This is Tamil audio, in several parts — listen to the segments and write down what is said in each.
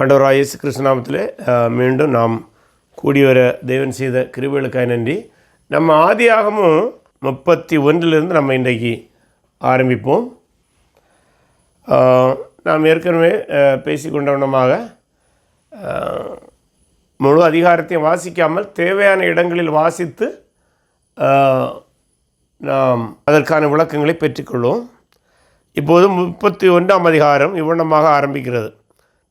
ஆண்டவராக இயேசு கிருஷ்ணநாமத்தில் மீண்டும் நாம் கூடி வர தெய்வன் செய்த கிருபிகளுக்காக நன்றி. நம்ம ஆதியாகமும் முப்பத்தி ஒன்றிலிருந்து நம்ம இன்றைக்கு ஆரம்பிப்போம். நாம் ஏற்கனவே பேசிக்கொண்டவனமாக முழு அதிகாரத்தையும் வாசிக்காமல் தேவையான இடங்களில் வாசித்து நாம் அதற்கான விளக்கங்களை பெற்றுக்கொள்வோம். இப்போது முப்பத்தி ஒன்றாம் அதிகாரம் இவ்வண்ணமாக ஆரம்பிக்கிறது.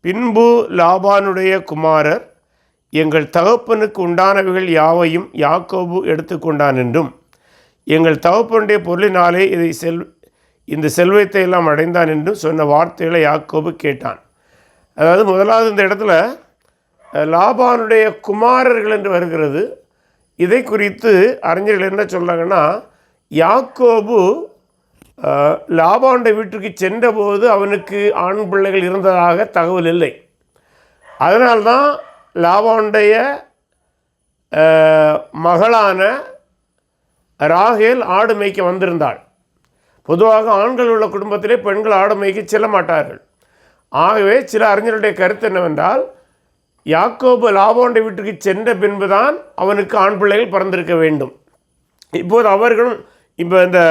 பின்பு லாபானுடைய குமாரர் எங்கள் தகப்பனுக்கு உண்டானவைகள் யாவையும் யாக்கோபு எடுத்துக்கொண்டான் என்றும் எங்கள் தகப்பனுடைய பொருளினாலே இதை செல் இந்த செல்வத்தை எல்லாம் அடைந்தான் என்றும் சொன்ன வார்த்தைகளை யாக்கோபு கேட்டான். அதாவது முதலாவது இந்த இடத்துல லாபானுடைய குமாரர்கள் என்று வருகிறது. இதை குறித்து அறிஞர்கள் என்ன சொல்கிறாங்கன்னா யாக்கோபு லாபானுடைய வீட்டுக்கு சென்றபோது அவனுக்கு ஆண் பிள்ளைகள் இருந்ததாக தகவல் இல்லை. அதனால்தான் லாபானுடைய மகளான ராகேல் ஆடு மேய்க்க வந்திருந்தாள். பொதுவாக ஆண்கள் உள்ள குடும்பத்திலே பெண்கள் ஆடு மேய்க்க செல்ல மாட்டார்கள். ஆகவே சில அறிஞருடைய கருத்து என்னவென்றால் யாக்கோபு லாபோண்ட வீட்டுக்கு சென்ற பின்புதான் அவனுக்கு ஆண் பிள்ளைகள் பிறந்திருக்க வேண்டும். இப்போது அவர்களும் இப்போ இந்த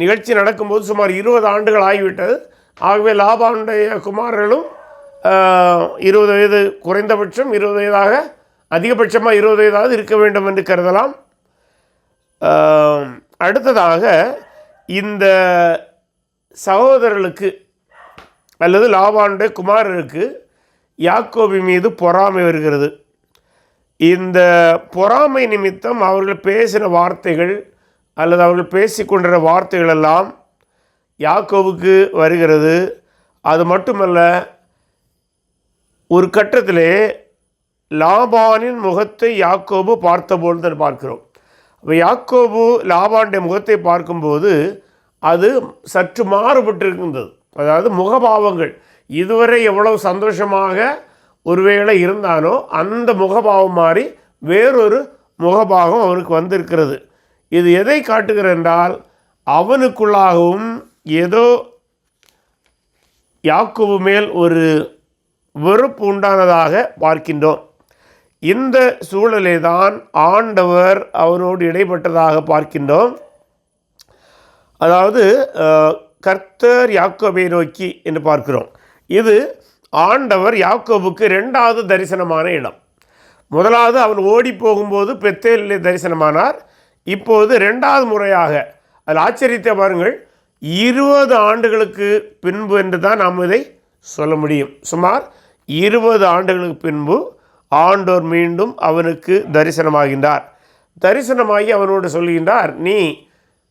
நிகழ்ச்சி நடக்கும்போது சுமார் இருபது ஆண்டுகள் ஆகிவிட்டது. ஆகவே லாபானுடைய குமாரர்களும் இருபது வயது குறைந்தபட்சம் இருபது வயதாக அதிகபட்சமாக இருபது வயதாவது இருக்க வேண்டும் என்று கருதலாம். அடுத்ததாக இந்த சகோதரர்களுக்கு அல்லது லாபானுடைய குமாரருக்கு யாக்கோபி மீது பொறாமை வருகிறது. இந்த பொறாமை நிமித்தம் அவர்கள் பேசின வார்த்தைகள் அல்லது அவர்கள் பேசிக்கொண்டிருந்த வார்த்தைகள் எல்லாம் யாக்கோவுக்கு வருகிறது. அது மட்டுமல்ல ஒரு கட்டத்திலே லாபானின் முகத்தை யாக்கோபு பார்த்தபோது பார்க்கிறோம். இப்போ யாக்கோபு லாபானுடைய முகத்தை பார்க்கும்போது அது சற்று மாறுபட்டிருக்கின்றது. அதாவது முகபாவங்கள் இதுவரை எவ்வளவு சந்தோஷமாக ஒருவேளை இருந்தானோ அந்த முகபாவம் மாறி வேறொரு முகபாவம் அவனுக்கு வந்திருக்கிறது. இது எதை காட்டுகிறது என்றால் அவனுக்குள்ளாகவும் ஏதோ யாக்கோபு மேல் ஒரு வெறுப்பு உண்டானதாக பார்க்கின்றோம். இந்த சூழலை தான் ஆண்டவர் அவனோடு இடைப்பட்டதாக பார்க்கின்றோம். அதாவது கர்த்தர் யாக்கோபை நோக்கி என்று பார்க்கிறோம். இது ஆண்டவர் யாக்கோபுக்கு ரெண்டாவது தரிசனமான இடம். முதலாவது அவன் ஓடி போகும்போது பெத்தேலிலே தரிசனமானார். இப்போது ரெண்டாவது முறையாக அதில் ஆச்சரியத்தை பாருங்கள். இருபது ஆண்டுகளுக்கு பின்பு என்று தான் நாம் இதை சொல்ல முடியும். சுமார் இருபது ஆண்டுகளுக்கு பின்பு ஆண்டோர் மீண்டும் அவனுக்கு தரிசனமாகின்றார். தரிசனமாகி அவனோடு சொல்கின்றார் நீ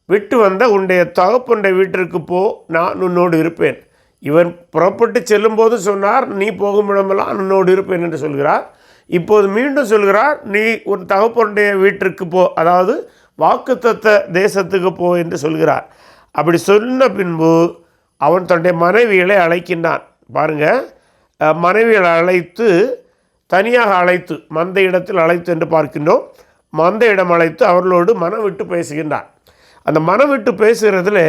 விட்டு வந்த உன்னுடைய தகப்பனுடைய வீட்டிற்கு போ நான் உன்னோடு இருப்பேன். இவன் புறப்பட்டு செல்லும்போது சொன்னார் நீ போகும் இடமெல்லாம் உன்னோடு இருப்பேன் என்று சொல்கிறார். இப்போது மீண்டும் சொல்கிறார் நீ உன் தகப்பனுடைய வீட்டிற்கு போ அதாவது வாக்குத்தத்த தேசத்துக்கு போ என்று சொல்கிறார். அப்படி சொன்ன பின்பு அவன் தன்னுடைய மனைவிகளை அழைக்கின்றான். பாருங்க மனைவிகளை அழைத்து தனியாக அழைத்து மந்த இடத்தில் அழைத்து என்று பார்க்கின்றோம். மந்த இடம் அழைத்து அவர்களோடு மனம் விட்டு பேசுகின்றான். அந்த மனம் விட்டு பேசுகிறதுல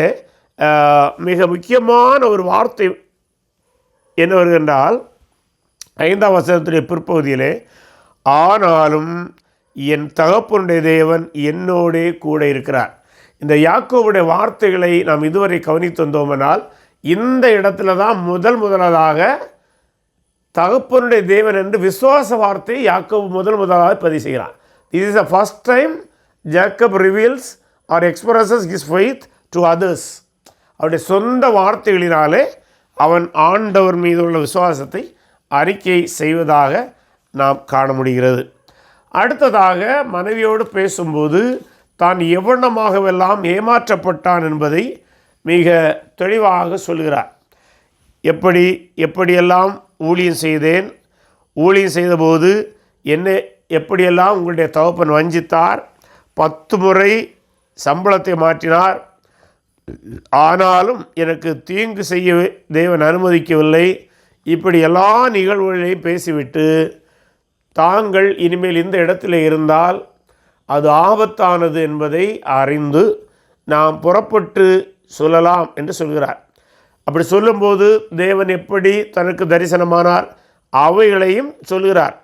மிக முக்கியமான ஒரு வார்த்தை என்ன வருகின்றால் ஐந்தாம் வசனத்துடைய பிற்பகுதியிலே ஆனாலும் என் தகப்பனுடைய தேவன் என்னோடே கூட இருக்கிறார். இந்த யாக்கோவுடைய வார்த்தைகளை நாம் இதுவரை கவனித்து வந்தோமெனால் இந்த இடத்துல தான் முதல் முதலாக தகப்பனுடைய தேவன் என்று விசுவாச வார்த்தையை யாக்கோவு முதல் முதலாக பதிவு செய்கிறான் this is the first time Jacob reveals or expresses his faith to others அவருடைய சொந்த வார்த்தைகளினாலே அவன் ஆண்டவர் மீது உள்ள விசுவாசத்தை அறிக்கை செய்வதாக நாம் காண முடிகிறது. அடுத்ததாக மனைவியோடு பேசும்போது தான் எவ்வளமாகவெல்லாம் ஏமாற்றப்பட்டான் என்பதை மிக தெளிவாக சொல்கிறார். எப்படி எப்படியெல்லாம் ஊழியம் செய்தேன்? ஊழியம் செய்தபோது என்ன எப்படியெல்லாம் உங்களுடைய தகப்பன் வஞ்சித்தார்? பத்து முறை சம்பளத்தை மாற்றினார். ஆனாலும் எனக்கு தீங்கு செய்ய தேவன் அனுமதிக்கவில்லை. இப்படி எல்லா நிகழ்வுகளையும் பேசிவிட்டு தாங்கள் இனிமேல் இந்த இடத்துல இருந்தால் அது ஆபத்தானது என்பதை அறிந்து நாம் புறப்பட்டு சொல்லலாம் என்று சொல்கிறார். அப்படி சொல்லும்போது தேவன் எப்படி தனக்கு தரிசனமானார்? அவைகளையும் சொல்கிறார்.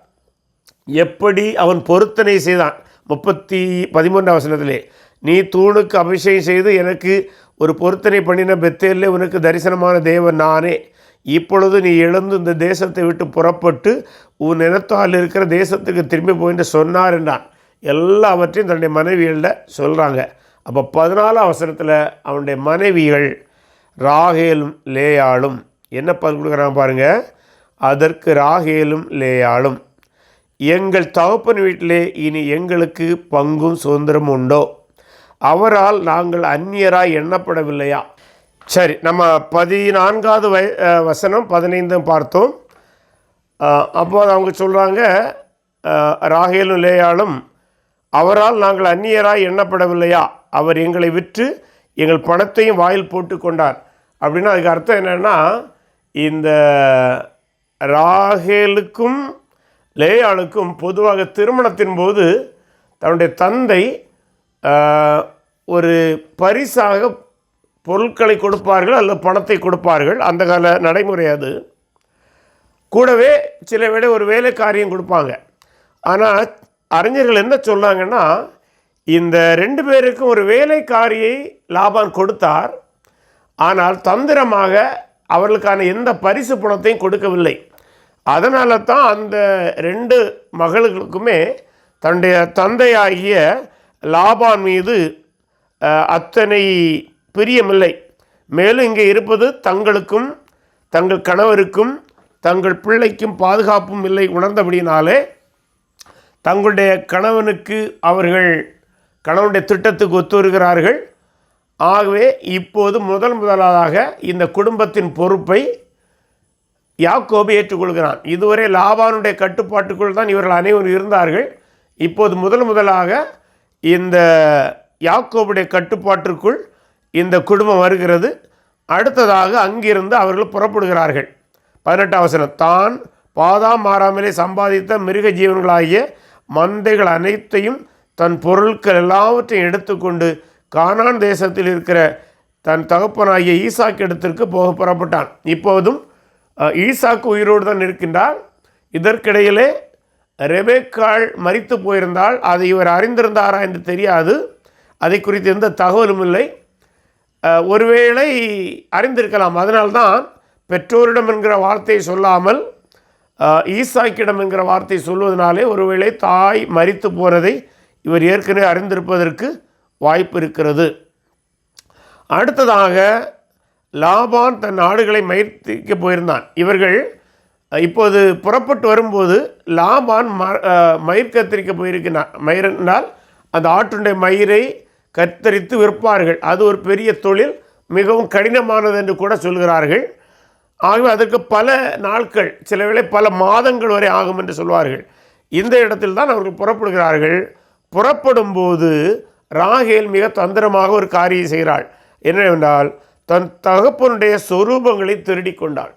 எப்படி அவன் பொருத்தனை செய்தான்? முப்பத்தி பதிமூன்றாம் வசனத்திலே நீ தூணுக்கு அபிஷேகம் செய்து எனக்கு ஒரு பொருத்தனை பண்ணின பெத்தேலே உனக்கு தரிசனமான தேவன் நானே. இப்பொழுது நீ எழுந்து இந்த தேசத்தை விட்டு புறப்பட்டு உன் இனத்தால் இருக்கிற தேசத்துக்கு திரும்பி போயின்னு சொன்னார் என்றான். எல்லாவற்றையும் தன்னுடைய மனைவிகளில் சொல்கிறாங்க அப்போ பதினாலாம் அவசரத்தில் அவனுடைய மனைவிகள் ராகேலும் லேயாளும். என்ன பதில் கொடுக்குறாங்க பாருங்கள் அதற்கு ராகேலும் லேயாளும். எங்கள் தகப்பன் வீட்டிலே இனி எங்களுக்கு பங்கும் சுதந்திரமும் உண்டோ? அவரால் நாங்கள் அந்நியராய் எண்ணப்படவில்லையா? சரி நம்ம பதினான்காவது வய வசனம் பதினைந்தும் பார்த்தோம். அப்போது அவங்க சொல்கிறாங்க ராகேலும் லேயாலும் அவரால் நாங்கள் அந்நியராய் எண்ணப்படவில்லையா? அவர் எங்களை விற்று எங்கள் பணத்தையும் வாயில் போட்டு கொண்டார். அப்படின்னா அதுக்கு அர்த்தம் என்னென்னா இந்த ராகேலுக்கும் லேயாளுக்கும் பொதுவாக திருமணத்தின் போது தன்னுடைய தந்தை ஒரு பரிசாக பொருட்களை கொடுப்பார்கள் அல்லது பணத்தை கொடுப்பார்கள். அந்த கால நடைமுறை அது. கூடவே சில வேளை ஒரு வேலைக்காரியம் கொடுப்பாங்க. ஆனால் அறிஞர்கள் என்ன சொன்னாங்கன்னா இந்த ரெண்டு பேருக்கும் ஒரு வேலைக்காரியை லாபான் கொடுத்தார். ஆனால் தந்திரமாக அவர்களுக்கான எந்த பரிசு பணத்தையும் கொடுக்கவில்லை. அதனால தான் அந்த ரெண்டு மகளுக்குமே தன்னுடைய தந்தையாகிய லாபான் மீது அத்தனை பிரியமில்லை. மேலும் இங்கே இருப்பது தங்களுக்கும் தங்கள் கணவருக்கும் தங்கள் பிள்ளைக்கும் பாதுகாப்பும் இல்லை உணர்ந்தபடினாலே தங்களுடைய கணவனுக்கு அவர்கள் கணவனுடைய திட்டத்துக்கு ஒத்து வருகிறார்கள். ஆகவே இப்போது முதல் முதலாக இந்த குடும்பத்தின் பொறுப்பை யாக்கோபு ஏற்றுக்கொள்கிறான். இதுவரை லாபானுடைய கட்டுப்பாட்டுக்குள் தான் இவர்கள் அனைவரும் இருந்தார்கள். இப்போது முதல் முதலாக இந்த யாக்கோபுடைய கட்டுப்பாட்டிற்குள் இந்த குடும்பம் வருகிறது. அடுத்ததாக அங்கிருந்து அவர்கள் புறப்படுகிறார்கள். பதினெட்டாம் வசனம் தான் பாதாம் மாறாமலே சம்பாதித்த மிருக ஜீவன்களாகிய மந்தைகள் அனைத்தையும் தன் பொருட்கள் எல்லாவற்றையும் எடுத்துக்கொண்டு கானான் தேசத்தில் இருக்கிற தன் தகப்பனாகிய ஈசாக்கு இடத்திற்கு போக புறப்பட்டான். இப்போதும் ஈசாக்கு உயிரோடு தான் இருக்கின்றார். இதற்கிடையிலே ரெபேக்காள் மறித்து போயிருந்தால் அதை இவர் அறிந்திருந்தாரா என்று தெரியாது. அதை குறித்து எந்த தகவலும் இல்லை. ஒருவேளை அறிந்திருக்கலாம். அதனால்தான் பெற்றோரிடம் என்கிற வார்த்தையை சொல்லாமல் ஈசாக்கிடம் என்கிற வார்த்தை சொல்வதனாலே ஒருவேளை தாய் மறித்து போனதை இவர் ஏற்கனவே அறிந்திருப்பதற்கு வாய்ப்பு இருக்கிறது. அடுத்ததாக லாபான் தன் ஆடுகளை மயிர்த்திக்க போயிருந்தான். இவர்கள் இப்போது புறப்பட்டு வரும்போது லாபான் ம மயிர்கத்திரிக்க மயிர் கத்தரிக்க மயிர் என்றால் அந்த ஆற்றுண்டை மயிரை கத்தரித்து விற்பார்கள். அது ஒரு பெரிய தொழில் மிகவும் கடினமானது என்று கூட சொல்கிறார்கள். ஆகவே அதற்கு பல நாட்கள் சில வேளை பல மாதங்கள் வரை ஆகும் என்று சொல்வார்கள். இந்த இடத்தில் தான் அவர்கள் புறப்படுகிறார்கள். புறப்படும்போது ராகேல் மிக தந்திரமாக ஒரு காரியம் செய்கிறாள். என்னவென்றால் தன் தகப்பனுடைய சொரூபங்களை திருடி கொண்டாள்.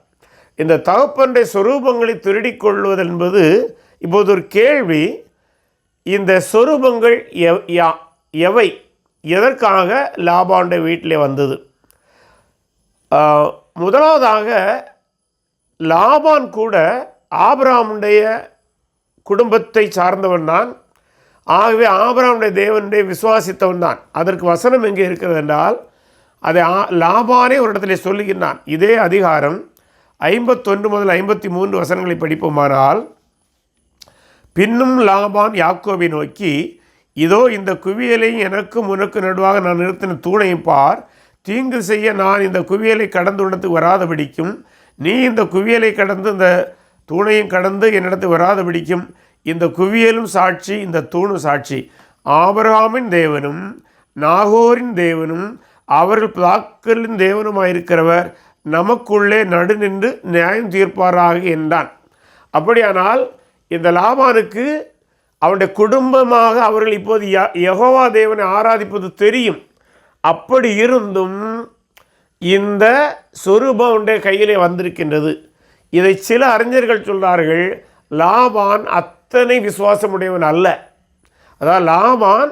இந்த தகப்பனுடைய சொரூபங்களை திருடி கொள்வது என்பது இப்போது ஒரு கேள்வி. இந்த சொரூபங்கள் எவ்- யா- எவை? எதற்காக லாபாண்ட வீட்டிலே வந்தது? முதலாவதாக லாபான் கூட ஆபராமுடைய குடும்பத்தை சார்ந்தவன் தான். ஆகவே ஆபராமுடைய தேவனுடைய விசுவாசித்தவன் தான். அதற்கு வசனம் எங்கே இருக்கிறது என்றால் அதை ஆ- லாபானே ஒரு இடத்துல சொல்லுகின்றான். இதே அதிகாரம் ஐம்பத்தொன்று முதல் ஐம்பத்தி மூன்று வசனங்களை படிப்போமானால் பின்னும் லாபான் யாக்கோவை நோக்கி இதோ இந்த குவியலை எனக்கும் உனக்கு நடுவாக நான் நிறுத்தின தூணையும் பார். தீங்கு செய்ய நான் இந்த குவியலை கடந்து உன்னத்துக்கு வராதபடிக்கும். நீ இந்த குவியலை கடந்து இந்த தூணையும் கடந்து என்னிடத்துக்கு வராதபடிக்கும். இந்த குவியலும் சாட்சி இந்த தூணும் சாட்சி. ஆபரகாமின் தேவனும் நாகோரின் தேவனும் அவர்கள் பிதாக்களின் தேவனுமாயிருக்கிறவர் நமக்குள்ளே நடுநின்று நியாயம் தீர்ப்பாராக என்றான். அப்படியானால் இந்த லாபானுக்கு அவனுடைய குடும்பமாக அவர்கள் இப்போது ய தேவனை ஆராதிப்பது தெரியும். அப்படி இருந்தும் இந்த சொரூபம் உடைய கையிலே வந்திருக்கின்றது. இதை சில அறிஞர்கள் சொல்கிறார்கள் லாபான் அத்தனை விசுவாசமுடையவன் அல்ல. அதாவது லாபான்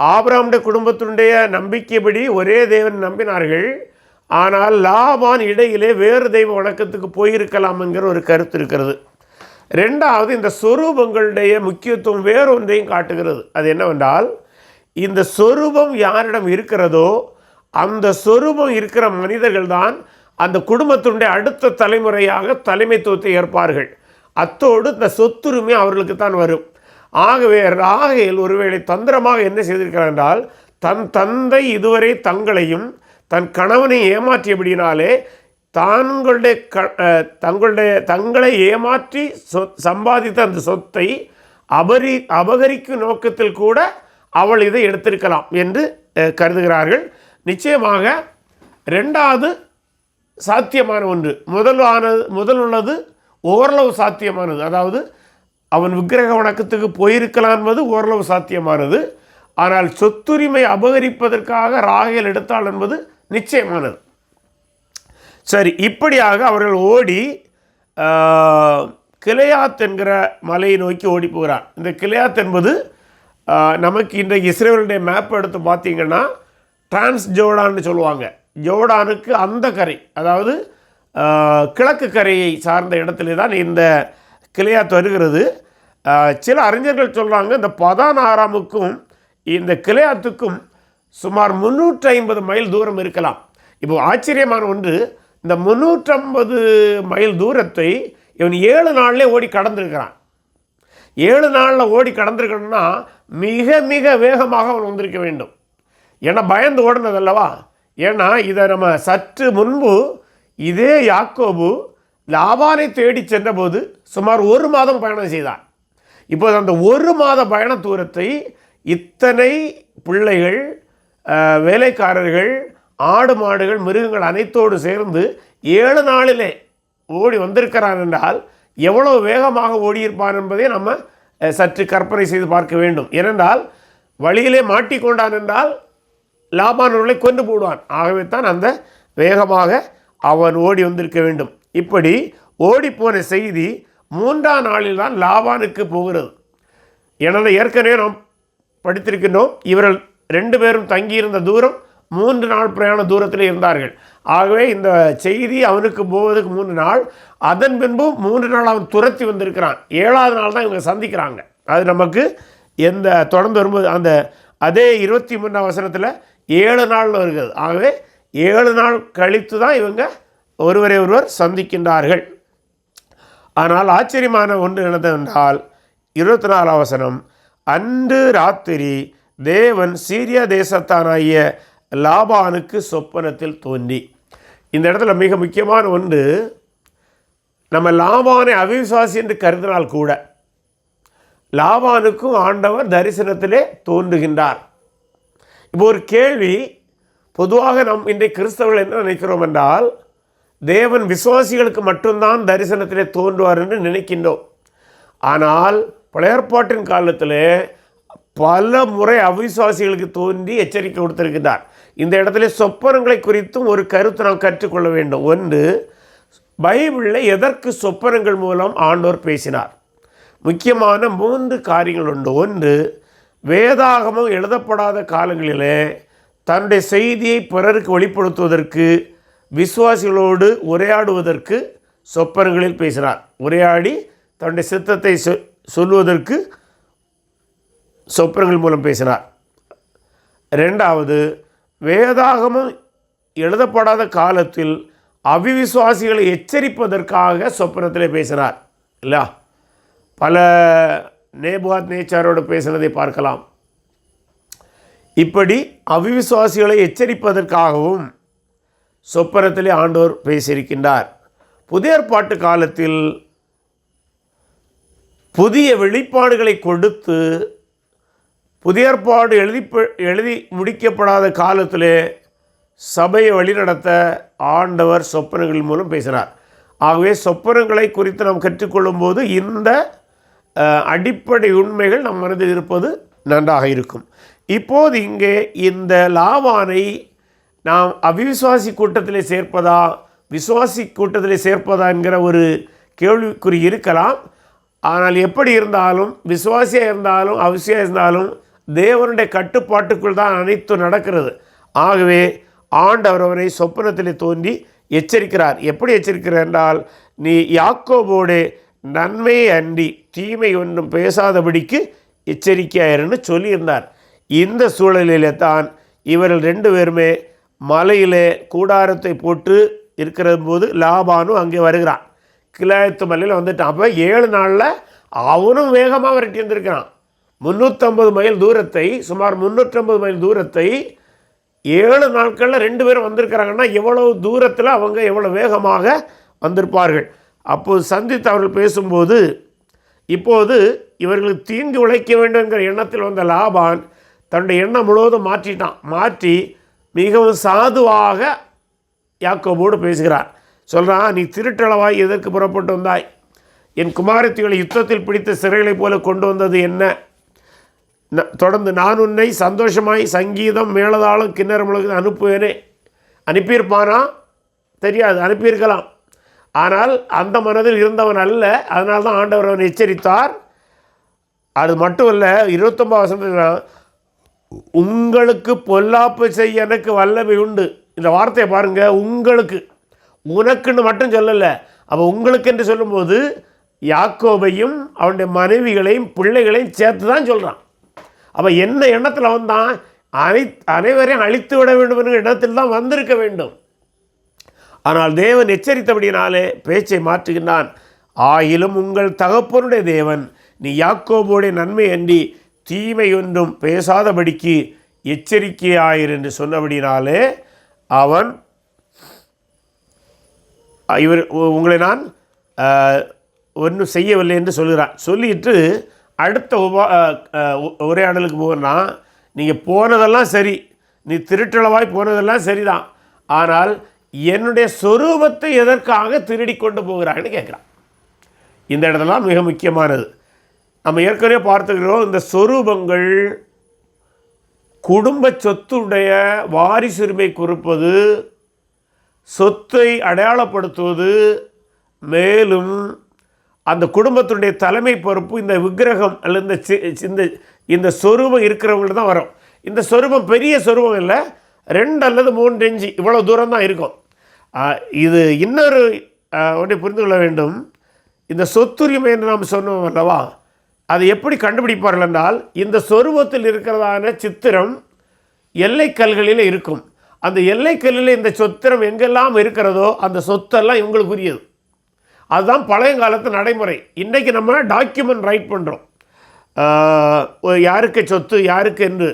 ஆபராமுடைய குடும்பத்தினுடைய நம்பிக்கைப்படி ஒரே தேவன் நம்பினார்கள். ஆனால் லாபான் இடையிலே வேறு தெய்வ வணக்கத்துக்கு போயிருக்கலாம் என்கிற ஒரு கருத்து இருக்கிறது. ரெண்டாவது இந்த சொரூபங்களுடைய முக்கியத்துவம் வேறொன்றையும் காட்டுகிறது. அது என்னவென்றால் இந்த சொரூபம் யாரிடம் இருக்கிறதோ அந்த சொரூபம் இருக்கிற மனிதர்கள் தான் அந்த குடும்பத்தினுடைய அடுத்த தலைமுறையாக தலைமைத்துவத்தை ஏற்பார்கள். அத்தோடு இந்த சொத்துரிமை அவர்களுக்கு தான் வரும். ஆகவே ராகையில் ஒருவேளை தந்திரமாக என்ன செய்திருக்கிறார் என்றால் தன் தந்தை இதுவரை தங்களையும் தன் கணவனை ஏமாற்றியபடினாலே தாங்களுடைய க தங்களுடைய தங்களை ஏமாற்றி சொ சம்பாதித்த அந்த சொத்தை அபரி அபகரிக்கும் நோக்கத்தில் கூட அவள் இதை எடுத்திருக்கலாம் என்று கருதுகிறார்கள். நிச்சயமாக ரெண்டாவது சாத்தியமான ஒன்று. முதலானது முதல் உள்ளது ஓரளவு சாத்தியமானது. அதாவது அவன் விக்கிரக வணக்கத்துக்கு போயிருக்கலாம் என்பது ஓரளவு சாத்தியமானது. ஆனால் சொத்துரிமை அபகரிப்பதற்காக ராகேல் எடுத்தாள் என்பது நிச்சயமானது. சரி இப்படியாக அவர்கள் ஓடி கிளையாத் என்கிற மலையை நோக்கி ஓடி போகிறான் இந்த கிளையாத் என்பது நமக்கு இன்றைக்கு இஸ்ரேலுடைய மேப் எடுத்து பார்த்தீங்கன்னா டிரான்ஸ் ஜோர்டான்னு சொல்லுவாங்க. ஜோர்டானுக்கு அந்த கரை அதாவது கிழக்கு கரையை சார்ந்த இடத்துல தான் இந்த கிளையாத் வருகிறது. சில அறிஞர்கள் சொல்கிறாங்க இந்த பதான் ஆறாமுக்கும் இந்த கிளையாத்துக்கும் சுமார் முந்நூற்றி ஐம்பது மைல் தூரம் இருக்கலாம். இப்போ ஆச்சரியமான ஒன்று இந்த முந்நூற்றம்பது மைல் தூரத்தை இவன் ஏழு நாள்லேயே ஓடி கடந்திருக்கிறான். ஏழு நாளில் ஓடி கடந்திருக்கணும்னா மிக மிக வேகமாக அவன் வந்திருக்க வேண்டும். ஏன்னா பயந்து ஓடினது அல்லவா ஏன்னா இதை நம்ம சற்று முன்பு இதே யாக்கோபு லாபானை தேடி சென்றபோது சுமார் ஒரு மாதம் பயணம் செய்தான் இப்போது அந்த ஒரு மாத பயண தூரத்தை இத்தனை பிள்ளைகள் வேலைக்காரர்கள் ஆடு மாடுகள் மிருகங்கள் அனைத்தோடு சேர்ந்து ஏழு நாளிலே ஓடி வந்திருக்கிறான் என்றால் எவ்வளோ வேகமாக ஓடியிருப்பான் என்பதை நம்ம சற்று கற்பனை செய்து பார்க்க வேண்டும். ஏனென்றால் வழியிலே மாட்டிக்கொண்டான் என்றால் லாபானவர்களை கொண்டு போடுவான். ஆகவே தான் அந்த வேகமாக அவன் ஓடி வந்திருக்க வேண்டும். இப்படி ஓடிப்போன செய்தி மூன்றாம் நாளில் தான் லாபானுக்கு போகிறது. எனது ஏற்கனவே நாம் படித்திருக்கின்றோம் இவர்கள் ரெண்டு பேரும் தங்கியிருந்த தூரம் மூன்று நாள் பிரயாண தூரத்தில் இருந்தார்கள். ஆகவே இந்த செய்தி அவனுக்கு போவதற்கு மூன்று நாள் அதன் பின்பு மூன்று நாள் அவன் துரத்தி வந்திருக்கிறான். ஏழாவது நாள் தான் இவங்க சந்திக்கிறாங்க. அது நமக்கு எந்த தொடர்ந்து வரும்போது அந்த அதே இருபத்தி மூணாம் வசனத்தில் ஏழு நாள் வருகிறது. ஆகவே ஏழு நாள் கழித்து தான் இவங்க ஒருவரை ஒருவர் சந்திக்கின்றார்கள். ஆனால் ஆச்சரியமான ஒன்று என்னதென்றால் இருபத்தி நாலாம் வசனம் அன்று ராத்திரி தேவன் சீரிய தேசத்தானாகிய லாபானுக்கு சொப்பனத்தில் தோன்றி. இந்த இடத்துல மிக முக்கியமான ஒன்று நம்ம லாபானை அவிசுவாசி என்று கருதினால் கூட லாபானுக்கும் ஆண்டவர் தரிசனத்திலே தோன்றுகின்றார். இப்போ ஒரு கேள்வி பொதுவாக நம் இன்றைக்கு கிறிஸ்தவர்கள் என்ன நினைக்கிறோம் என்றால் தேவன் விசுவாசிகளுக்கு மட்டும்தான் தரிசனத்திலே தோன்றுவார் என்று நினைக்கின்றோம். ஆனால் பழையற்பாட்டின் காலத்தில் பல முறை அவிசுவாசிகளுக்கு தோன்றி எச்சரிக்கை கொடுத்திருக்கிறார் இந்த இடத்துல சொப்பனங்களை குறித்தும் ஒரு கருத்து நாம் கற்றுக்கொள்ள வேண்டும். ஒன்று பைபிளில் எதற்கு சொப்பனங்கள் மூலம் ஆண்டோர் பேசினார்? முக்கியமான மூன்று காரியங்கள் உண்டு. ஒன்று வேதாகமம் எழுதப்படாத காலங்களிலே தன்னுடைய செய்தியை பிறருக்கு வெளிப்படுத்துவதற்கு விசுவாசிகளோடு உரையாடுவதற்கு சொப்பனங்களில் பேசினார். உரையாடி தன்னுடைய சித்தத்தை சொ- சொல்லுவதற்கு சொப்பனங்கள் மூலம் பேசினார். ரெண்டாவது வேதாகமம் எழுதப்படாத காலத்தில் அவிவிசுவாசிகளை எச்சரிப்பதற்காக சொப்பனத்தில் பேசினார் இல்லா பல நேபாத் நேச்சாரோடு பேசினதை பார்க்கலாம். இப்படி அவிவிசுவாசிகளை எச்சரிப்பதற்காகவும் சொப்பனத்திலே ஆண்டோர் பேசியிருக்கின்றார். புதிய ஏற்பாட்டு காலத்தில் புதிய வெளிப்பாடுகளை கொடுத்து புதிய ஏற்பாடு எழுதி எழுதி முடிக்கப்படாத காலத்திலே சபையை வழிநடத்த ஆண்டவர் சொப்பனங்கள் மூலம் பேசினார். ஆகவே சொப்பனங்களை குறித்து நாம் கற்றுக்கொள்ளும்போது இந்த அடிப்படை உண்மைகள் நம் மனதில் இருப்பது நன்றாக இருக்கும். இப்போது இங்கே இந்த லாவானை நாம் அவிசுவாசி கூட்டத்தில் சேர்ப்பதா விசுவாசி கூட்டத்தில் சேர்ப்பதா என்கிற ஒரு கேள்விக்குறி இருக்கலாம். ஆனால் எப்படி இருந்தாலும் விசுவாசியாக இருந்தாலும் அவசியம் இருந்தாலும் தேவனுடைய கட்டுப்பாட்டுக்குள் தான் அனைத்தும் நடக்கிறது. ஆகவே ஆண்டவர் அவரை சொப்பனத்தில் தோன்றி எச்சரிக்கிறார். எப்படி எச்சரிக்கிறார் என்றால் நீ யாக்கோபோடு நன்மை அன்றி தீமை ஒன்றும் பேசாதபடிக்கு எச்சரிக்கையாயிருன்னு சொல்லியிருந்தார். இந்த சூழலிலே தான் இவர்கள் ரெண்டு பேருமே மலையிலே கூடாரத்தை போட்டு இருக்கிற போது லாபானும் அங்கே வருகிறான். கிளாயத்து மலையில் வந்துட்டான். அப்போ ஏழு நாளில் அவனும் வேகமாக விரட்டி வந்திருக்கிறான் முந்நூற்றம்பது மைல் தூரத்தை சுமார் முந்நூற்றம்பது மைல் தூரத்தை ஏழு நாட்களில் ரெண்டு பேரும் வந்திருக்கிறாங்கன்னா எவ்வளவு தூரத்தில் அவங்க எவ்வளோ வேகமாக வந்திருப்பார்கள்? அப்போது சந்தித்து அவர்கள் பேசும்போது இப்போது இவர்களுக்கு தீங்கு உழைக்க வேண்டுங்கிற எண்ணத்தில் வந்த லாபான் தன்னுடைய எண்ணம் முழுவதும் மாற்றிட்டான். மாற்றி மிகவும் சாதுவாக யாக்கோபோடு பேசுகிறார். சொல்கிறான் நீ திருட்டளவாய் எதற்கு புறப்பட்டு வந்தாய்? என் குமாரத்திகளை யுத்தத்தில் பிடித்த சிறைகளைப் போல கொண்டு வந்தது என்ன? தொடர்ந்து நான் உன்னை சந்தோஷமாய் சங்கீதம் மேளதாளம் கிண்ணறமுழுக்கு அனுப்புவேனே. அனுப்பியிருப்பானா? தெரியாது அனுப்பியிருக்கலாம். ஆனால் அந்த மனதில் இருந்தவன் அல்ல அதனால தான் ஆண்டவர் அவன் எச்சரித்தார். அது மட்டும் இல்லை இருபத்தொம்பது வசனத்தில் உங்களுக்கு பொல்லாப்பு செய்ய எனக்கு வல்லமை உண்டு. இந்த வார்த்தையை பாருங்க உங்களுக்கு. உனக்குன்னு மட்டும் சொல்லலை. அப்போ உங்களுக்கு என்று சொல்லும்போது யாக்கோபையும் அவனுடைய மனைவிகளையும் பிள்ளைகளையும் சேர்த்து தான் சொல்கிறான் அப்போ என்ன எண்ணத்தில் வந்தான்? அனை அனைவரையும் அழித்து விட வேண்டும் என்கிற எண்ணத்தில் தான் வந்திருக்க வேண்டும். ஆனால் தேவன் எச்சரித்தபடியினாலே பேச்சை மாற்றுகின்றான். ஆயிலும் உங்கள் தகப்பனுடைய தேவன் நீ யாக்கோபுடைய நன்மை அன்றி தீமை ஒன்றும் பேசாதபடிக்கு எச்சரிக்கையாயிரு என்று சொன்னபடினாலே அவன் இவர் உ- உங்களை நான் ஒன்றும் செய்யவில்லை என்று சொல்கிறான் சொல்லிட்டு அடுத்த உபா உரையாடலுக்கு போகணும்னா நீங்கள் போனதெல்லாம் சரி. நீ திருட்டளவாய் போனதெல்லாம் சரிதான். ஆனால் என்னுடைய சொரூபத்தை எதற்காக திருடி கொண்டு போகிறான்னு கேட்குறான். இந்த இடத்துலாம் மிக முக்கியமானது. நம்ம ஏற்கனவே பார்த்துக்கிறோம் இந்த சொரூபங்கள் குடும்ப சொத்துடைய வாரிசுரிமை குறிப்பது சொத்தை அடையாளப்படுத்துவது மேலும் அந்த குடும்பத்தினுடைய தலைமை பொறுப்பு இந்த விக்கிரகம் அல்லது இந்த சி- இந்த இந்த சொரூபம் இருக்கிறவங்கள்ட்ட தான் வரும். இந்த சொரூபம் பெரிய சொரூபம் இல்லை. ரெண்டு அல்லது மூன்று இன்ச்சு இவ்வளோ தூரம் தான் இருக்கும். இது இன்னொரு ஒன்றை புரிந்து கொள்ள வேண்டும். இந்த சொத்துரிமை என்று நாம் சொன்னோம் அல்லவா? அதை எப்படி கண்டுபிடிப்பார்கள் என்றால் இந்த சொரூபத்தில் இருக்கிறதான சித்திரம் எல்லைக்கல்களில் இருக்கும். அந்த எல்லைக்கல்லில் இந்த சொத்திரம் எங்கெல்லாம் இருக்கிறதோ அந்த சொத்தெல்லாம் இவங்களுக்குரியது அதுதான் பழையங்காலத்து நடைமுறை. இன்றைக்கி நம்ம டாக்குமெண்ட் ரைட் பண்ணுறோம் யாருக்கு சொத்து யாருக்கு என்று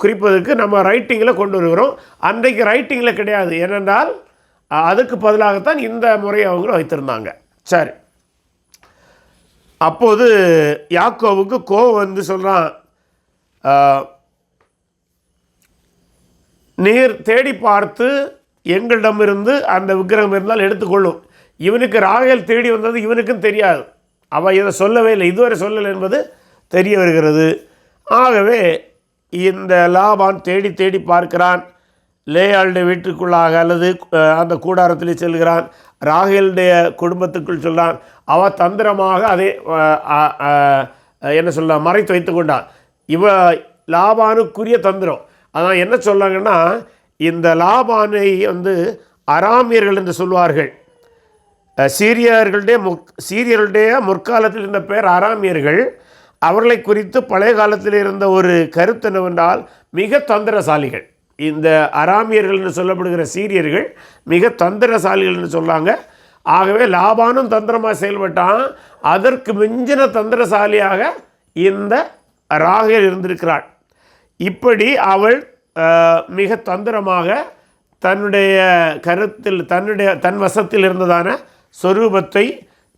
குறிப்பதற்கு நம்ம ரைட்டிங்கில் கொண்டு வருகிறோம். அன்றைக்கு ரைட்டிங்கில் கிடையாது. ஏனென்றால் அதுக்கு பதிலாகத்தான் இந்த முறையை அவங்க வைத்திருந்தாங்க. சரி. அப்போது யாக்கோவுக்கு கோவம் வந்து சொல்கிறான் நீர் தேடி பார்த்து எங்களிடமிருந்து அந்த விக்கிரகம் இருந்தால் எடுத்துக்கொள்ளும் இவனுக்கு ராகேல் தேடி வந்தது இவனுக்கும் தெரியாது. அவள் இதை சொல்லவே இல்லை. இதுவரை சொல்லலை என்பது தெரிய வருகிறது. ஆகவே இந்த லாபான் தேடி தேடி பார்க்கிறான். லேயாளுடைய வீட்டுக்குள்ளாக அல்லது அந்த கூடாரத்தில் செல்கிறான். ராகேலுடைய குடும்பத்துக்குள் சொல்கிறான். அவ தந்திரமாக அதை என்ன சொல்ல மறைத்து வைத்து கொண்டான். இவ லாபானுக்குரிய தந்திரம். அதான் என்ன சொல்லாங்கன்னா இந்த லாபானை வந்து அராமியர்கள் என்று சொல்வார்கள். சீரியர்களுடைய முற் சீரியர்களுடைய முற்காலத்தில் இருந்த பேர் அராமியர்கள் அவர்களை குறித்து பழைய காலத்தில் இருந்த ஒரு கருத்து என்னவென்றால் மிக தந்திரசாலிகள். இந்த அராமியர்கள் என்று சொல்லப்படுகிற சீரியர்கள் மிக தந்திரசாலிகள் என்று சொல்கிறாங்க ஆகவே லாபானும் தந்திரமாக செயல்பட்டான். அதற்கு மிஞ்சின தந்திரசாலியாக இந்த ராகர் இருந்திருக்கிறாள். இப்படி அவள் மிக தந்திரமாக தன்னுடைய கருத்தில் தன்னுடைய தன் வசத்தில் இருந்ததான சொரூபத்தை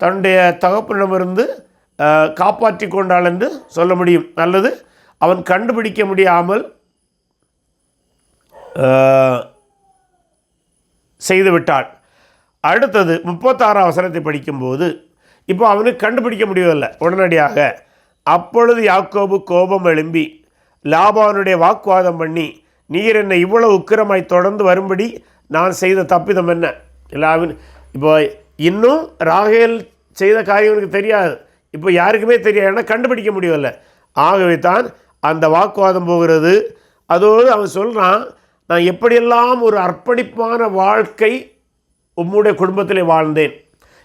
தன்னுடைய தகப்பனிடமிருந்து காப்பாற்றி கொண்டாள் என்று சொல்ல முடியும். அல்லது அவன் கண்டுபிடிக்க முடியாமல் செய்துவிட்டாள். அடுத்தது முப்பத்தாறாம் வசனத்தை படிக்கும்போது இப்போ அவனுக்கு கண்டுபிடிக்க முடியவில்லை உடனடியாக. அப்பொழுது யாக்கோபு கோபம் எழும்பி லாபானுடைய வாக்குவாதம் பண்ணி நீர் என்னை இவ்வளோ உக்கிரமாய் தொடர்ந்து வரும்படி நான் செய்த தப்பிதம் என்ன? இல்லை இப்போ இன்னும் ராகேல் செய்த காரியம் தெரியாது. இப்போ யாருக்குமே தெரியாது. ஏன்னா கண்டுபிடிக்க முடியவில்லை. ஆகவே தான் அந்த வாக்குவாதம் போகிறது. அதோடு அவன் சொல்கிறான் நான் எப்படியெல்லாம் ஒரு அர்ப்பணிப்பான வாழ்க்கை உம்முடைய குடும்பத்தில் வாழ்ந்தேன்.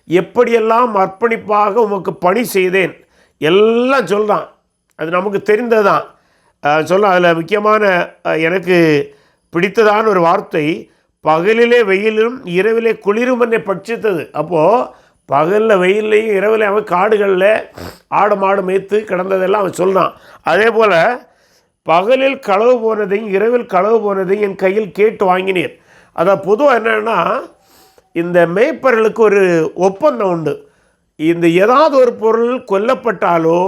எப்படியெல்லாம் அர்ப்பணிப்பாக உமக்கு பணி செய்தேன். எல்லாம் சொல்கிறான் அது நமக்கு தெரிந்தது தான் சொல்ல அதில் முக்கியமான எனக்கு பிடித்ததான ஒரு வார்த்தை பகலிலே வெயிலும் இரவிலே குளிரும் என்னை பட்சித்தது. அப்போது பகலில் வெயில்லையும் இரவில் அவன் காடுகளில் ஆடு மாடு மேய்த்து கிடந்ததெல்லாம் அவன் சொல்கிறான் அதே போல் பகலில் களவு போனதையும் இரவில் களவு போனதையும் என் கையில் கேட்டு வாங்கினீர் அதான் பொதுவாக என்னென்னா இந்த மேய்ப்பர்களுக்கு ஒரு ஒப்பந்தம் உண்டு. இந்த ஏதாவது ஒரு பொருள் கொல்லப்பட்டாலோ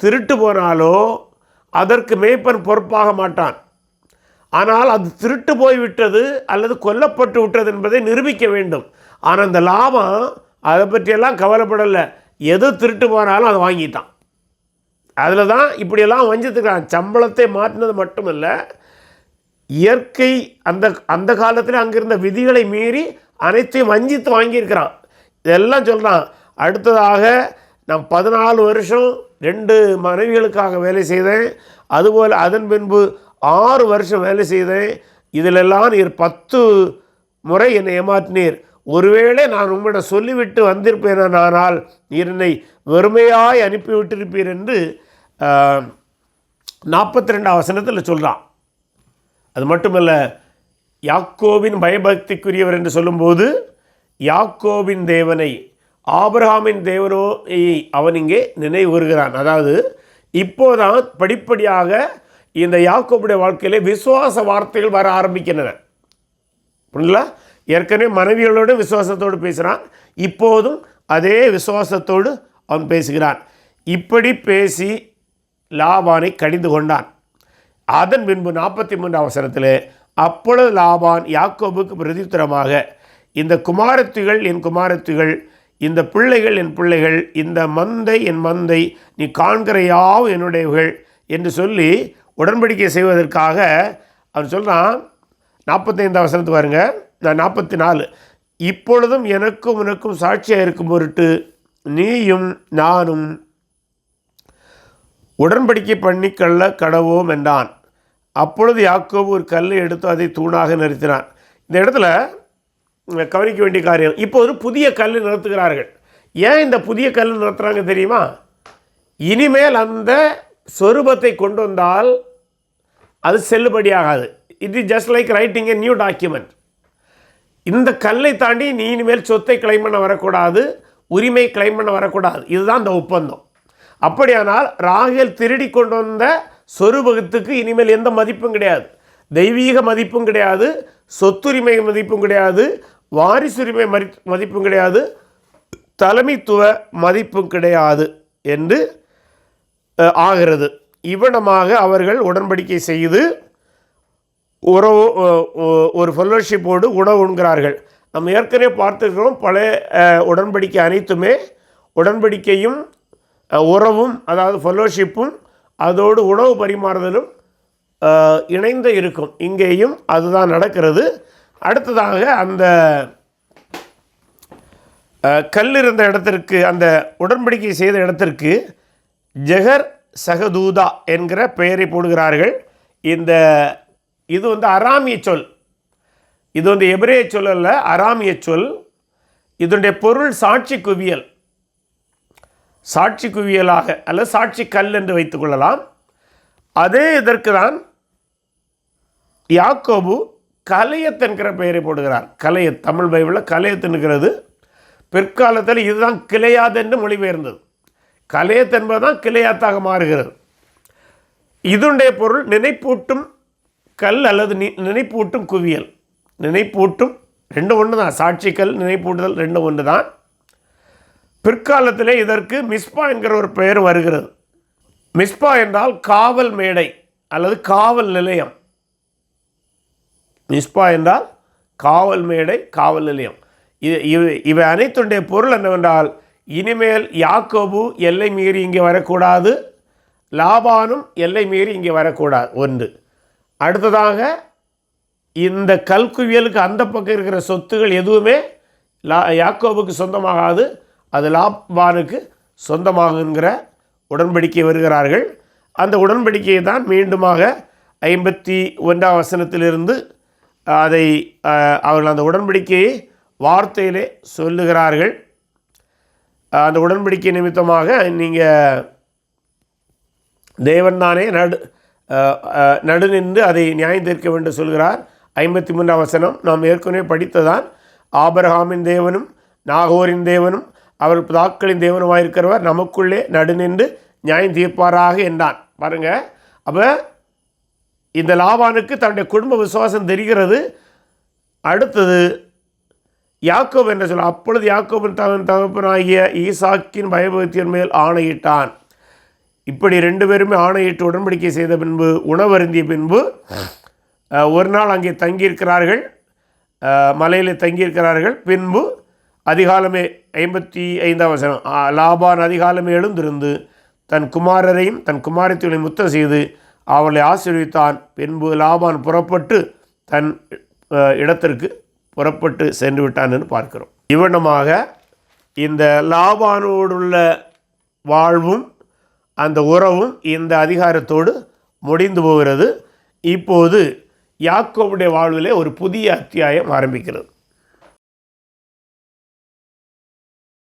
திருட்டு போனாலோ அதற்கு மேய்ப்பன் பொறுப்பாக மாட்டான். ஆனால் அது திருட்டு போய் விட்டது அல்லது கொல்லப்பட்டு விட்டது என்பதை நிரூபிக்க வேண்டும். ஆனால் அந்த லாபம் அதை பற்றியெல்லாம் கவலைப்படலை. எது திருட்டு போனாலும் அதை வாங்கிட்டான். அதில் தான் இப்படியெல்லாம் வஞ்சத்துக்கிறான். சம்பளத்தை மாற்றினது மட்டுமல்ல இயற்கை அந்த அந்த காலத்தில் அங்கிருந்த விதிகளை மீறி அனைத்தையும் வஞ்சித்து வாங்கியிருக்கிறான். இதெல்லாம் சொல்கிறான் அடுத்ததாக நான் பதினாலு வருஷம் ரெண்டு மனைவிகளுக்காக வேலை செய்தேன். அதுபோல் அதன் பின்பு ஆறு வருஷம் வேலை செய்தேன். இதிலெல்லாம் நீர் பத்து முறை என்னை ஏமாற்றினீர். ஒருவேளை நான் உம்மிடம் சொல்லிவிட்டு வந்திருப்பேனானால் நீர் என்னை வெறுமையாய் அனுப்பிவிட்டிருப்பீர் என்று நாற்பத்தி ரெண்டாம் வசனத்தில் சொல்கிறான் அது மட்டுமல்ல யாக்கோவின் பயபக்திக்குரியவர் என்று சொல்லும்போது யாக்கோவின் தேவனை ஆபிரஹாமின் தேவனோ அவன் இங்கே நினைவு அதாவது இப்போதான் படிப்படியாக இந்த யாக்கோபுடைய வாழ்க்கையிலே விசுவாச வார்த்தைகள் வர ஆரம்பிக்கின்றன. புரியல ஏற்கனவே மனைவிகளோடு விசுவாசத்தோடு பேசுகிறான் இப்போதும் அதே விசுவாசத்தோடு அவன் பேசுகிறான். இப்படி பேசி லாபானை கடிந்து கொண்டான். அதன் பின்பு நாற்பத்தி மூன்று அவசரத்தில் அப்பொழுது லாபான் யாக்கோபுக்கு பிரதித்திரமாக இந்த குமாரத்துகள் என் குமாரத்துகள் இந்த பிள்ளைகள் என் பிள்ளைகள் இந்த மந்தை என் மந்தை நீ காண்கிற யாவும் என்னுடையவர்கள் என்று சொல்லி உடன்படிக்கை செய்வதற்காக அவன் சொல்கிறான் நாற்பத்தைந்து வசனத்து பாருங்க நான் நாற்பத்தி நாலு இப்பொழுதும் எனக்கும் உனக்கும் சாட்சியாக இருக்கும் பொருட்டு நீயும் நானும் உடன்படிக்கை பண்ணிக்கொள்ள கடவோம் என்றான். அப்பொழுது யாக்கோபு ஒரு கல்லை எடுத்து அதை தூணாக நிறுத்தினான். இந்த இடத்துல கவனிக்க வேண்டிய காரியம் இப்போ ஒரு புதிய கல் நிறுத்துகிறார்கள். ஏன் இந்த புதிய கல் நிறுத்துகிறாங்க தெரியுமா? இனிமேல் அந்த சொரூபத்தை கொண்டு வந்தால் அது செல்லுபடியாகாது. It is just like writing a new document இந்த கல்லை தாண்டி நீ இனிமேல் சொத்தை கிளைம் பண்ண வரக்கூடாது உரிமை கிளைம் பண்ண வரக்கூடாது. இதுதான் இந்த ஒப்பந்தம். அப்படியானால் ராகேல் திருடி கொண்டு வந்த சொரூபகத்துக்கு இனிமேல் எந்த மதிப்பும் கிடையாது. தெய்வீக மதிப்பும் கிடையாது சொத்துரிமை மதிப்பும் கிடையாது வாரிசுரிமை மதி மதிப்பும் கிடையாது தலைமைத்துவ மதிப்பும் கிடையாது என்று ஆகிறது. இவ்விடமாக அவர்கள் உடன்படிக்கை செய்து உறவு ஒரு ஃபெல்லோஷிப்போடு உணவு உண்கிறார்கள். நம்ம ஏற்கனவே பார்த்துருக்கிறோம் பழைய உடன்படிக்கை அனைத்துமே உடன்படிக்கையும் உறவும் அதாவது ஃபெல்லோஷிப்பும் அதோடு உணவு பரிமாறுதலும் இணைந்து இருக்கும். இங்கேயும் அதுதான் நடக்கிறது. அடுத்ததாக அந்த கல் இருந்த இடத்திற்கு அந்த உடன்படிக்கை செய்த இடத்திற்கு ஜெகர் சகதூதா என்கிற பெயரை போடுகிறார்கள். இந்த இது வந்து அராமிய சொல். இது வந்து எபிரேய சொல் அல்ல அராமிய சொல். இதனுடைய பொருள் சாட்சி குவியல். சாட்சி குவியலாக அல்ல சாட்சி கல் என்று வைத்துக்கொள்ளலாம் அதே இதற்கு தான் யாக்கோபு கலையத் என்கிற பெயரை போடுகிறார். கலையத் தமிழ் பைபிளில் கலையத் என்கிறது. பிற்காலத்தில் இதுதான் கிளையாது என்று மொழிபெயர்ந்தது. கலையத் என்பதுதான் கிளையாத்தாக மாறுகிறது. இதனுடைய பொருள் நினைப்பூட்டும் கல் அல்லது நி நினைப்பூட்டும் குவியல். நினைப்பூட்டும் ரெண்டு ஒன்று தான் சாட்சிக்கல் நினைப்பூட்டுதல் ரெண்டு ஒன்று தான் பிற்காலத்திலே இதற்கு மிஸ்பா என்கிற ஒரு பெயர் வருகிறது. மிஸ்பா என்றால் காவல் மேடை அல்லது காவல் நிலையம். மிஸ்பா என்றால் காவல் மேடை காவல் நிலையம். இது இவை இவை அனைத்துடைய பொருள் என்னவென்றால் இனிமேல் யாக்கோபு எல்லை மீறி இங்கே வரக்கூடாது லாபானும் எல்லை மீறி இங்கே வரக்கூடாது ஒன்று. அடுத்ததாக இந்த கல்குவியலுக்கு அந்த பக்கம் இருக்கிற சொத்துகள் எதுவுமே லா யாக்கோபுக்கு சொந்தமாகாது அது லாபானுக்கு சொந்தமாகுங்கிற உடன்படிக்கை வருகிறார்கள். அந்த உடன்படிக்கையை தான் மீண்டுமாக ஐம்பத்தி ஒன்றாம் வசனத்திலிருந்து அதை அவர்கள் அந்த உடன்படிக்கையை வார்த்தையிலே சொல்லுகிறார்கள். அந்த உடன்படிக்கை நிமித்தமாக நீங்கள் தேவன் தானே நடு நடு நின்று அதை நியாயம் தீர்க்க வேண்டும் சொல்கிறார். ஐம்பத்தி மூன்றாம் வசனம் நாம் ஏற்கனவே படித்ததான் ஆபரகாமின் தேவனும் நாகோரின் தேவனும் அவர் பிதாக்களின் தேவனுமாயிருக்கிறவர் நமக்குள்ளே நடு நின்று நியாயம் தீர்ப்பாராக என்றான். பாருங்க அப்போ இந்த லாபானுக்கு தன்னுடைய குடும்ப விசுவாசம் தெரிகிறது. அடுத்தது யாக்கோப் என்று சொல்ல அப்பொழுது யாக்கோபின் தகவன் தகப்பனாகிய ஈசாக்கின் பயபக்தியின் மேல் ஆணையிட்டான். இப்படி ரெண்டு பேருமே ஆணையிட்டு உடன்படிக்கை செய்த பின்பு உணவருந்திய பின்பு ஒரு நாள் அங்கே தங்கியிருக்கிறார்கள். மலையில் தங்கியிருக்கிறார்கள். பின்பு அதிகாலமே ஐம்பத்தி ஐந்தாம் வசனம் லாபான் அதிகாலமே எழுந்திருந்து தன் குமாரரையும் தன் குமாரத்தையும் முத்தம் செய்து அவளை ஆசீர்வித்தான். பின்பு லாபான் புறப்பட்டு தன் இடத்திற்கு புறப்பட்டு சென்று விட்டான்னு பார்க்கிறோம். இவனமாக இந்த லாபானோடுள்ள வாழ்வும் அந்த உறவும் இந்த அதிகாரத்தோடு முடிந்து போகிறது. இப்போது யாக்கோவுடைய வாழ்விலே ஒரு புதிய அத்தியாயம் ஆரம்பிக்கிறது.